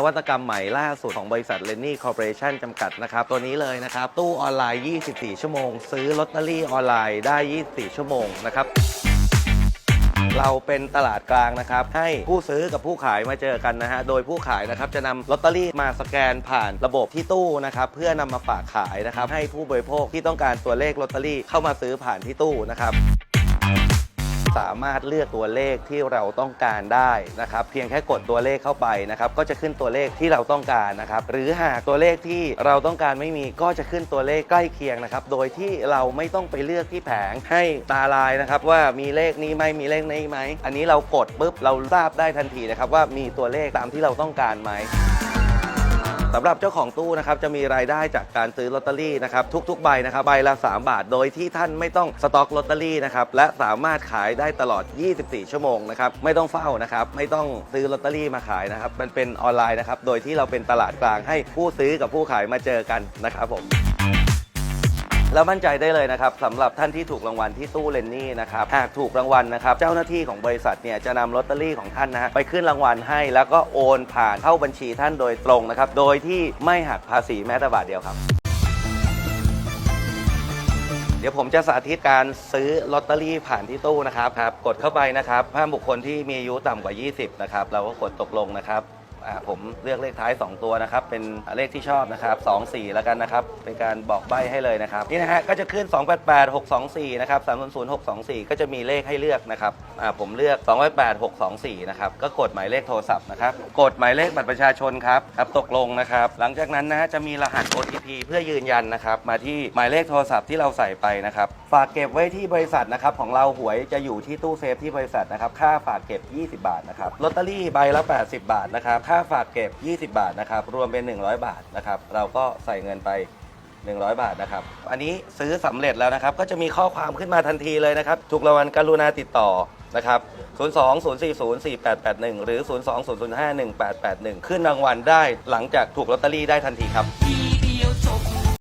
นวัตกรรมใหม่ล่าสุดของบริษัทเลนนี่คอร์ปอเรชั่นจำกัดนะครับ ตัวนี้เลยนะครับ ตู้ออนไลน์ 24 ชั่วโมง ซื้อลอตเตอรี่ออนไลน์ได้ 24 ชั่วโมงนะครับ เราเป็นตลาดกลางนะครับ ให้ผู้ซื้อกับผู้ขายมาเจอกันนะฮะ โดยผู้ขายนะครับจะนำลอตเตอรี่มาสแกนผ่านระบบที่ตู้นะครับ เพื่อนำมาฝากขายนะครับ ให้ผู้บริโภคที่ต้องการตัวเลขลอตเตอรี่เข้ามาซื้อผ่านที่ตู้นะครับ สามารถเลือกตัวเลขที่เราต้องการได้นะครับ เพียงแค่กดตัวเลขเข้าไปนะครับก็จะขึ้นตัวเลขที่เราต้องการนะครับ หรือหากตัวเลขที่เราต้องการไม่มีก็จะขึ้นตัวเลขใกล้เคียงนะครับ โดยที่เราไม่ต้องไปเลือกที่แผงให้ตาลายนะครับ ว่ามีเลขนี้ไหมมีเลขนี้ไหม อันนี้เรากดปุ๊บเราทราบได้ทันทีนะครับว่ามีตัวเลขตามที่เราต้องการไหม สำหรับเจ้าของตู้นะครับจะมีรายได้จากการซื้อลอตเตอรี่นะครับทุกๆใบนะครับใบละ 3 บาท โดยที่ท่านไม่ต้องสต็อกลอตเตอรี่นะครับและสามารถขายได้ตลอด 24 ชั่วโมงนะครับไม่ต้องเฝ้านะครับไม่ต้องซื้อลอตเตอรี่มาขายนะครับมันเป็นออนไลน์นะครับโดยที่เราเป็นตลาดกลางให้ผู้ซื้อกับผู้ขายมาเจอกันนะครับผม แล้วมั่นใจได้เลยนะครับสำหรับท่านที่ถูกรางวัลที่ตู้เลนนี่นะครับหากถูกรางวัลนะครับเจ้าหน้าที่ของบริษัทเนี่ยจะนำลอตเตอรี่ของท่านนะฮะไปขึ้นรางวัลให้ แล้วก็โอนผ่านเข้าบัญชีท่านโดยตรงนะครับโดยที่ไม่หักภาษีแม้แต่บาทเดียวครับ เดี๋ยวผมจะสาธิตการซื้อลอตเตอรี่ผ่านที่ตู้นะครับครับกดเข้าไปนะครับห้ามบุคคลที่มีอายุต่ำกว่า 20นะครับเราก็กดตกลงนะครับ อ่าผมเลือกเลขท้าย 2 ตัวนะครับ เป็นเลขที่ชอบนะครับ2 4 แล้วกันนะครับ เป็นการบอกใบให้เลยนะครับ นี่นะฮะ ก็จะขึ้น 288 624 นะครับ 300 624 ก็จะมีเลขให้เลือกนะครับอ่าผมเลือก 288 624 นะครับ ก็กดหมายเลขโทรศัพท์นะครับ กดหมายเลขบัตรประชาชนครับครับตกลงนะครับ หลังจากนั้นนะฮะจะมีรหัส OTP เพื่อยืนยันนะครับ มาที่หมายเลขโทรศัพท์ที่เราใส่ไปนะครับ ฝากเก็บไว้ที่บริษัทนะครับของเราหวยจะอยู่ที่ตู้เซฟที่บริษัทนะครับ ค่าฝากเก็บ 20 บาทนะครับ ลอตเตอรี่ใบละ 80 บาทนะครับค่าฝากเก็บ 20 บาทนะครับ รวมเป็น 100 บาทนะครับ เราก็ใส่เงินไป 100 บาทนะครับ อันนี้ซื้อสำเร็จแล้วนะครับ ก็จะมีข้อความขึ้นมาทันทีเลยนะครับ ถูกรางวัลกรุณาติดต่อนะครับ 02 040 4881 หรือ 02 005 1881 ขึ้นรางวัลได้หลังจากถูกลอตเตอรี่ได้ทันทีครับ